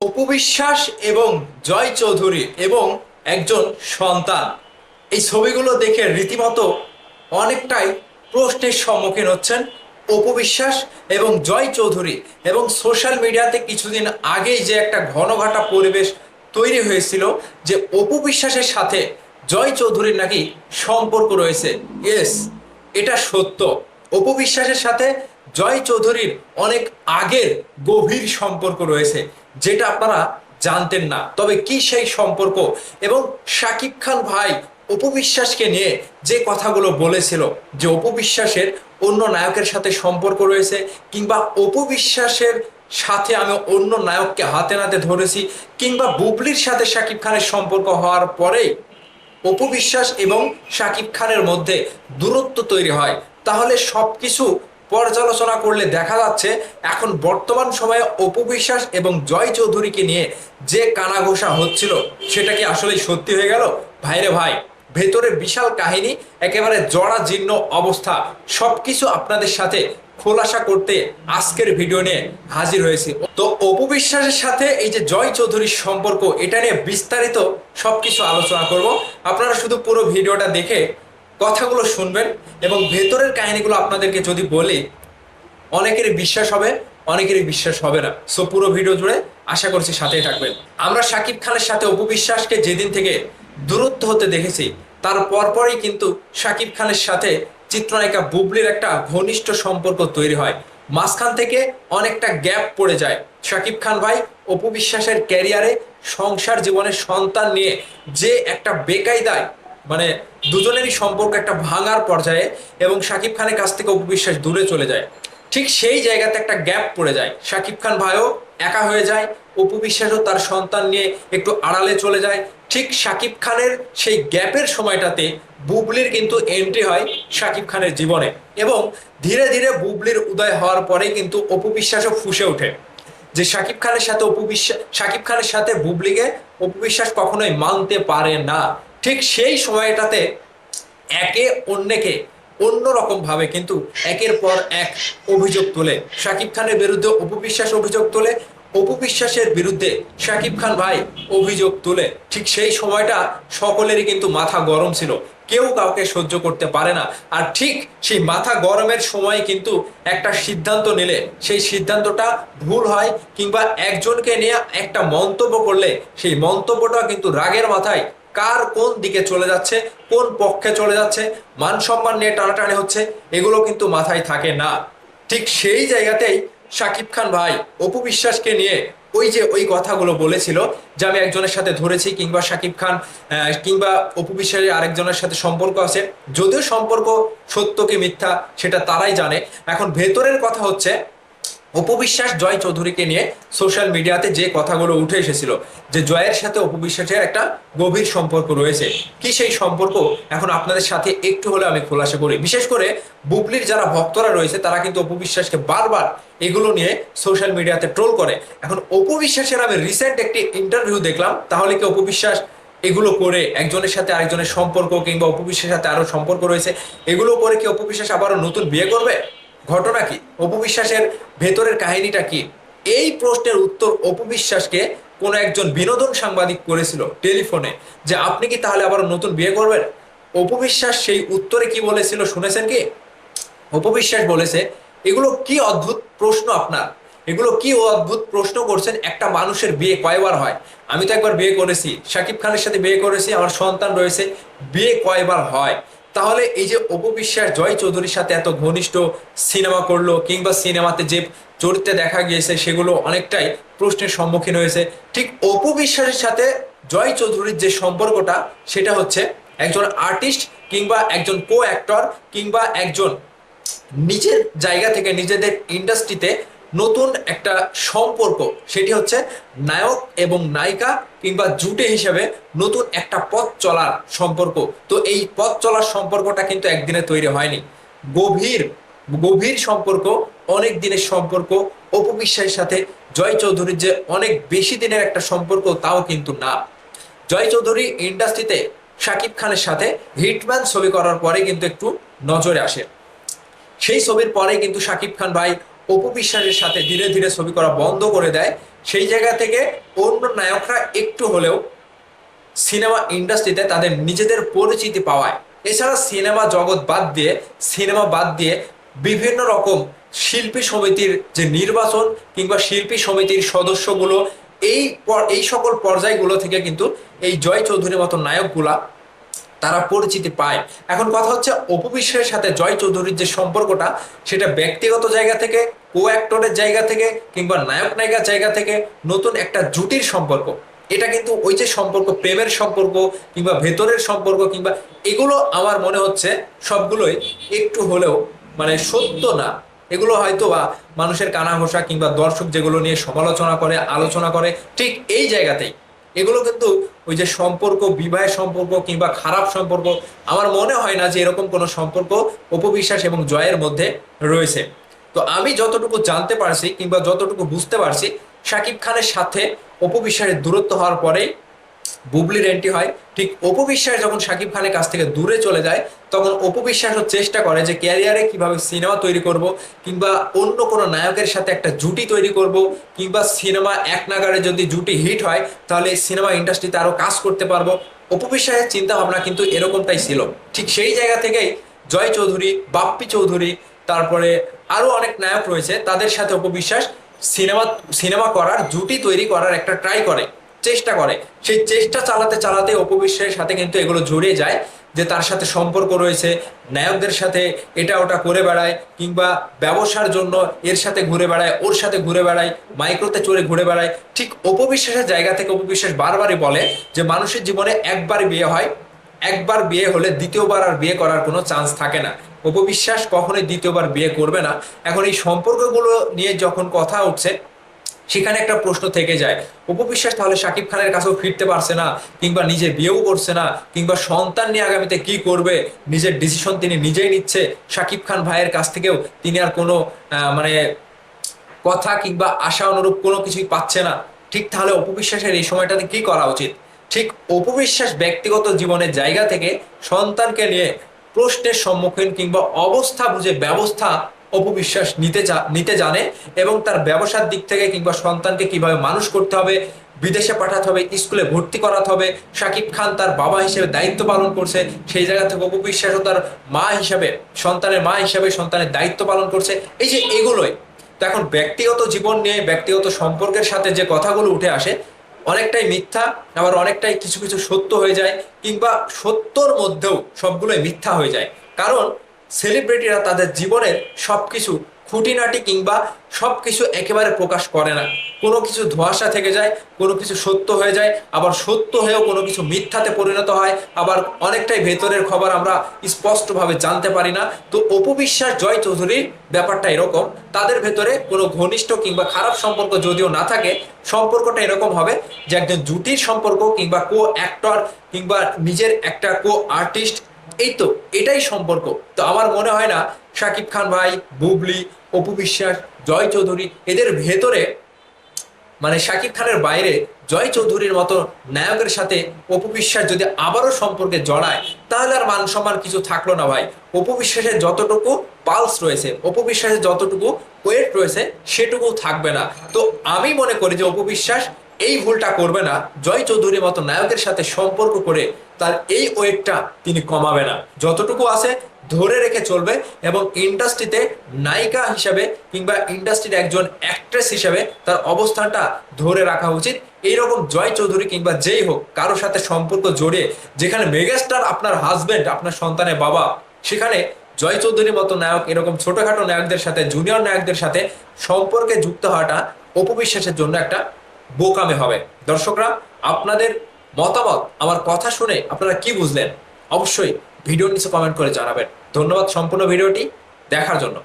অপবিশ্বাস এবং জয় চৌধুরী এবং একজন সন্তান। এই ছবিগুলো দেখে রীতিমতো অনেকটাই প্রশ্নের সম্মুখীন হচ্ছেন অপবিশ্বাস এবং জয় চৌধুরী এবং সোশ্যাল মিডিয়াতে কিছুদিন আগেই যে একটা ঘনঘাটা পরিবেশ তৈরি হয়েছিল যে অপবিশ্বাসের সাথে জয় চৌধুরীর নাকি সম্পর্ক রয়েছে। ইয়েস এটা সত্য। অপবিশ্বাসের সাথে জয় চৌধুরীর অনেক আগের গভীর সম্পর্ক রয়েছে। যেটা আপনারা জানতেন না। তবে কি সেই সম্পর্ক এবং শাকিব খান ভাই অপবিশ্বাসকে নিয়ে যে কথাগুলো বলেছিল, যে অপবিশ্বাসের অন্য নায়কের সাথে সম্পর্ক রয়েছে কিংবা অপবিশ্বাসের সাথে আমি অন্য নায়ককে হাতে নাতে ধরেছি কিংবা বুবলির সাথে শাকিব খানের সম্পর্ক হওয়ার পরে অপবিশ্বাস এবং শাকিব খানের মধ্যে দূরত্ব তৈরি হয়, তাহলে সবকিছু পর্যালোচনা করলে দেখা যাচ্ছে, এখন বর্তমান সময়ে অপবিশ্বাস এবং জয় চৌধুরীকে নিয়ে যে কানাঘোষা হচ্ছিল, সেটা কি আসলে সত্যি হয়ে গেল? ভাইরে ভাই, ভেতরে বিশাল কাহিনী, একেবারে জড়া জীর্ণ অবস্থা। সবকিছু আপনাদের সাথে খোলাসা করতে আজকের ভিডিও নিয়ে হাজির হয়েছি। তো অপবিশ্বাসের সাথে এই যে জয় চৌধুরীর সম্পর্ক, এটা নিয়ে বিস্তারিত সবকিছু আলোচনা করব। আপনারা শুধু পুরো ভিডিওটা দেখে কথাগুলো শুনবেন এবং ভেতরের কাহিনীগুলো আপনাদেরকে যদি বলি, অনেকেরই বিশ্বাস হবে, অনেকেরই বিশ্বাস হবে না। সো পুরো ভিডিও জুড়ে আশা করছি সাথেই থাকবেন। আমরা শাকিব খানের সাথে অপবিশ্বাসকে যেদিন থেকে দূরত্ব হতে দেখেছি, তার পরপরই কিন্তু শাকিব খানের সাথে চিত্রনায়িকা বুবলির একটা ঘনিষ্ঠ সম্পর্ক তৈরি হয়। মাঝখান থেকে অনেকটা গ্যাপ পড়ে যায়। শাকিব খান ভাই, অপবিশ্বাসের ক্যারিয়ারে সংসার জীবনে সন্তান নিয়ে যে একটা বেকায়দায় মানে দুজনেরই সম্পর্ক একটা ভাঙার পর্যায়ে এবং শাকিব খানের কাছ থেকে অপবিশ্বাস দূরে চলে যায়। ঠিক সেই জায়গাতে একটা গ্যাপ পড়ে যায়। শাকিব খান ভাইও একা হয়ে যায়, অপবিশ্বাসও তার সন্তান নিয়ে একটু আড়ালে চলে যায়। ঠিক শাকিব খানের সেই গ্যাপের সময়টাতে বুবলির কিন্তু এন্ট্রি হয় শাকিব খানের জীবনে এবং ধীরে ধীরে বুবলির উদয় হওয়ার পরে কিন্তু অপবিশ্বাসও ফুসে ওঠে। যে শাকিব খানের সাথে অপবিশ্বাস শাকিব খানের সাথে বুবলিকে অপবিশ্বাস কখনোই মানতে পারে না। ঠিক সেই সময়টাতে একে অন্যকে অন্যরকম ভাবে কিন্তু একের পর এক অভিযোগ তোলে। শাকিব খানের বিরুদ্ধে অপবিশ্বাস অভিযোগ তোলে অপবিশ্বাসের বিরুদ্ধে শাকিব খান ভাই অভিযোগ তোলে। ঠিক সেই সময়টা সকলেরই কিন্তু মাথা গরম ছিল। কেউ কাউকে সহ্য করতে পারে না। আর ঠিক সেই মাথা গরমের সময় কিন্তু একটা সিদ্ধান্ত নিলে, সেই সিদ্ধান্তটা ভুল হয় কিংবা একজনকে নিয়ে একটা মন্তব্য করলে, সেই মন্তব্যটা কিন্তু রাগের মাথায় কার কোন দিকে চলে যাচ্ছে, কোন পক্ষে চলে যাচ্ছে, মান সম্মান নিয়ে টানাটানি হচ্ছে, এগুলো কিন্তু মাথায় থাকে না। ঠিক সেই জায়গাতেই শাকিব খান ভাই, অপু বিশ্বাসকে নিয়ে ওই যে ওই কথাগুলো বলেছিল, যে আমি একজনের সাথে ধরেছি কিংবা শাকিব খান কিংবা অপু বিশ্বাসের আরেকজনের সাথে সম্পর্ক আছে, যদিও সম্পর্ক সত্য কি মিথ্যা, সেটা তারাই জানে। এখন ভেতরের কথা হচ্ছে অপবিশ্বাস জয় চৌধুরীকে নিয়ে সোশ্যাল মিডিয়াতে যে কথাগুলো উঠে এসেছিল, যে জয়ের সাথে অপবিশ্বাসের একটা গভীর সম্পর্ক রয়েছে। কি সেই সম্পর্ক? এখন আপনাদের সাথে একটু হলে আমি খোলাসা করি। বিশেষ করে বুবলির যারা ভক্তরা রয়েছে, তারা কিন্তু অপবিশ্বাসকে বারবার এগুলো নিয়ে সোশ্যাল মিডিয়াতে ট্রোল করে। এখন অপবিশ্বাসের আমি রিসেন্ট একটি ইন্টারভিউ দেখলাম, তাহলে কি অপবিশ্বাস এগুলো করে একজনের সাথে আরেকজনের সম্পর্ক কিংবা অপবিশ্বাসের সাথে আরও সম্পর্ক রয়েছে, এগুলো করে কি অপবিশ্বাস আবারও নতুন বিয়ে করবে? ঘটনা কি? অপবিশ্বাসের ভেতরের কাহিনীটা কি? এই প্রশ্নের উত্তর অপবিশ্বাসকে কোন একজন বিনোদন সাংবাদিক করেছিল টেলিফোনে যে আপনি কি তাহলে আবার নতুন বিয়ে করবেন? অপবিশ্বাস সেই উত্তরে কি বলেছিল শুনেছেন কি? অপবিশ্বাস বলেছে, এগুলো কি অদ্ভুত প্রশ্ন আপনার? এগুলো কি অদ্ভুত প্রশ্ন করছেন? একটা মানুষের বিয়ে কয়বার হয়? আমি তো একবার বিয়ে করেছি শাকিব খানের সাথে বিয়ে করেছি, আমার সন্তান রয়েছে, বিয়ে কয়বার হয়? তাহলে এই যে অপবিশ্বাস জয় চৌধুরীর সাথে এত ঘনিষ্ঠ সিনেমা করল কিংবা সিনেমাতে যে চরিত্রে দেখা গিয়েছে সেগুলো অনেকটাই প্রশ্নের সম্মুখীন হয়েছে। ঠিক অপবিশ্বাসের সাথে জয় চৌধুরীর যে সম্পর্কটা, সেটা হচ্ছে একজন আর্টিস্ট কিংবা একজন কো অ্যাক্টর কিংবা একজন নিজের জায়গা থেকে নিজেদের ইন্ডাস্ট্রিতে নতুন একটা সম্পর্ক। সেটি হচ্ছে নায়ক এবং নায়িকা কিংবা জুটে হিসেবে নতুন একটা পথ চলার সম্পর্ক। তো এই পথ চলার সম্পর্কটা কিন্তু একদিনে তৈরি হয়নি। গভীর গভীর সম্পর্ক, অনেক দিনের সম্পর্ক অপবিশ্বাসের সাথে জয় চৌধুরীর যে অনেক বেশি দিনের একটা সম্পর্ক তাও কিন্তু না। জয় চৌধুরী ইন্ডাস্ট্রিতে শাকিব খানের সাথে হিটম্যান ছবি করার পরে কিন্তু একটু নজরে আসে। সেই ছবির পরে কিন্তু শাকিব খান ভাই অপু বিশ্বাসের সাথে ধীরে ধীরে ছবি করা বন্ধ করে দেয়। সেই জায়গা থেকে অন্য নায়করা একটু হলেও সিনেমা ইন্ডাস্ট্রিতে তাদের নিজেদের পরিচিতি পাওয়ায়। এছাড়া সিনেমা জগৎ বাদ দিয়ে, সিনেমা বাদ দিয়ে বিভিন্ন রকম শিল্পী সমিতির যে নির্বাচন কিংবা শিল্পী সমিতির সদস্যগুলো, এই এই সকল পর্যায়গুলো থেকে কিন্তু এই জয় চৌধুরীর মতো নায়কগুলা তারা পরিচিতি পায়। এখন কথা হচ্ছে, অপু বিশ্বাসের সাথে জয় চৌধুরীর যে সম্পর্কটা, সেটা ব্যক্তিগত জায়গা থেকে কো অ্যাক্টরের জায়গা থেকে, কিংবা নায়ক নায়িকার জায়গা থেকে নতুন একটা জুটির সম্পর্ক। এটা কিন্তু ওই যে সম্পর্ক, প্রেমের সম্পর্ক, কিংবা ভেতরের সম্পর্ক, কিংবা এগুলো আমার মনে হচ্ছে সবগুলোই একটু হলেও মানে সত্য না। এগুলো হয়তো বা মানুষের কানা ঘোষা কিংবা দর্শক যেগুলো নিয়ে সমালোচনা করে, আলোচনা করে, ঠিক এই জায়গাতেই। এগুলো কিন্তু ওই যে সম্পর্ক, বিবাহের সম্পর্ক কিংবা খারাপ সম্পর্ক, আমার মনে হয় না যে এরকম কোনো সম্পর্ক উপবিশ্বাস এবং জয়ের মধ্যে রয়েছে। তো আমি যতটুকু জানতে পারছি কিংবা যতটুকু বুঝতে পারছি, শাকিব খানের সাথে অপবিশ্বাসের দূরত্ব হওয়ার পরেই বুবলির এন্ট্রি হয়। ঠিক অপবিশ্বাস যখন শাকিব খানের কাছ থেকে দূরে চলে যায়, তখন অপবিশ্বাসও চেষ্টা করে যে ক্যারিয়ারে কীভাবে সিনেমা তৈরি করব কিংবা অন্য কোনো নায়কের সাথে একটা জুটি তৈরি করব কিংবা সিনেমা এক নাগারে যদি জুটি হিট হয়, তাহলে সিনেমা ইন্ডাস্ট্রিতে আরও কাজ করতে পারব। অপবিশ্বাসের চিন্তা ভাবনা কিন্তু এরকমটাই ছিল। ঠিক সেই জায়গা থেকেই জয় চৌধুরী, বাপ্পি চৌধুরী, তারপরে আরও অনেক নায়ক রয়েছে। তাদের সাথে অপবিশ্বাস সিনেমা সিনেমা করার, জুটি তৈরি করার একটা ট্রাই করে। চেষ্টা করে। সেই চেষ্টা চালাতে চালাতে অপবিশ্বাসের সাথে কিন্তু এগুলো জড়িয়ে যায়, যে তার সাথে সম্পর্ক রয়েছে, নায়কদের সাথে এটা ওটা করে বেড়ায়, কিংবা ব্যবসার জন্য এর সাথে ঘুরে বেড়ায়, ওর সাথে ঘুরে বেড়ায়, মাইক্রোতে চড়ে ঘুরে বেড়ায়। ঠিক অপবিশ্বাসের জায়গা থেকে অপবিশ্বাস বারবারই বলে যে, মানুষের জীবনে একবার বিয়ে হয়, একবার বিয়ে হলে দ্বিতীয়বার আর বিয়ে করার কোনো চান্স থাকে না। অপবিশ্বাস কখনোই দ্বিতীয়বার বিয়ে করবে না। এখন এই সম্পর্কগুলো নিয়ে যখন কথা উঠছে সেখানে একটা প্রশ্ন থেকে যায়। উপবিশ্বাস তাহলে শাকিব খানের কাছেও ফিরতে পারছে না, কিংবা নিজে বিয়েও করছে না, কিংবা সন্তান নিয়ে আগামীতে কি করবে, নিজের ডিসিশন তিনি নিজেই নিচ্ছে, সাকিব খান ভাইয়ের কাছ থেকেও তিনি আর কোনো মানে কথা কিংবা আশা অনুরূপ কোনো কিছুই পাচ্ছে না। ঠিক তাহলে অপবিশ্বাসের এই সময়টাতে কি করা উচিত? ঠিক অপবিশ্বাস ব্যক্তিগত জীবনের জায়গা থেকে সন্তানকে নিয়ে প্রশ্নের সম্মুখীন কিংবা অবস্থা বুঝে ব্যবস্থা অপবিশ্বাস নিতে নিতে জানে এবং তার ব্যবসার দিক থেকে কিংবা সন্তানকে কীভাবে মানুষ করতে হবে, বিদেশে পাঠাতে হবে, স্কুলে ভর্তি করাতে হবে, শাকিব খান তার বাবা হিসেবে দায়িত্ব পালন করছে, সেই জায়গা থেকে অপবিশ্বাসও তার মা হিসাবে, সন্তানের মা হিসাবে সন্তানের দায়িত্ব পালন করছে। এই যে এগুলোই, তো এখন ব্যক্তিগত জীবন নিয়ে, ব্যক্তিগত সম্পর্কের সাথে যে কথাগুলো উঠে আসে, অনেকটাই মিথ্যা, আবার অনেকটাই কিছু কিছু সত্য হয়ে যায়, কিংবা সত্যর মধ্যেও সবগুলোই মিথ্যা হয়ে যায়। কারণ সেলিব্রিটিরা তাদের জীবনের সবকিছু খুঁটিনাটি কিংবা সবকিছু একেবারে প্রকাশ করে না। কোনো কিছু ধোঁয়াশা থেকে যায়, কোনো কিছু সত্য হয়ে যায়, আবার সত্য হয়েও কোনো কিছু মিথ্যাতে পরিণত হয়, আবার অনেকটাই ভেতরের খবর আমরা স্পষ্টভাবে জানতে পারি না। তো অপবিশ্বাস জয় চৌধুরীর ব্যাপারটা এরকম, তাদের ভেতরে কোনো ঘনিষ্ঠ কিংবা খারাপ সম্পর্ক যদিও না থাকে, সম্পর্কটা এরকম হবে যে একজন জুটির সম্পর্ক কিংবা কো অ্যাক্টর কিংবা নিজের একটা কো আর্টিস্ট এই তো, এটাই সম্পর্ক। তো আমার মনে হয় না, শাকিব খান ভাই, বুবলি, অপু বিশ্বাস, জয় চৌধুরী, এদের ভেতরে মানে শাকিব খানের বাইরে জয় চৌধুরীর মতো নায়কের সাথে অপু বিশ্বাস যদি আবারও সম্পর্কে জড়ায়, তাহলে আর মান সম্মান কিছু থাকল না ভাই। অপু বিশ্বাসের যতটুকু পালস রয়েছে, অপু বিশ্বাসের যতটুকু ওয়েট রয়েছে, সেটুকু থাকবে না। তো আমি মনে করি যে অপু বিশ্বাস এই ভুলটা করবে না, জয় চৌধুরীর মতো নায়কের সাথে সম্পর্ক করে তার এই ওয়েটটা তিনি কমাবে না। যতটুকু আছে ধরে রেখে চলবে এবং ইন্ডাস্ট্রিতে নায়িকা হিসাবে কিংবা ইন্ডাস্ট্রির একজন অ্যাক্ট্রেস হিসাবে তার অবস্থানটা ধরে রাখা উচিত। এইরকম জয় চৌধুরী কিংবা যেই হোক, কারোর সাথে সম্পর্ক জড়িয়ে যেখানে মেগাস্টার আপনার হাজবেন্ড আপনার সন্তানের বাবা, সেখানে জয় চৌধুরীর মতো নায়ক, এরকম ছোটখাটো নায়কদের সাথে জুনিয়র নায়কদের সাথে সম্পর্কে যুক্ত হওয়াটা অপবিশ্বাসের জন্য একটা বোকামে হবে। দর্শকরা, আপনাদের মতামত, আমার কথা শুনে আপনারা কি বুঝলেন? অবশ্যই ভিডিও নিচে কমেন্ট করে জানাবেন। ধন্যবাদ সম্পূর্ণ ভিডিওটি দেখার জন্য।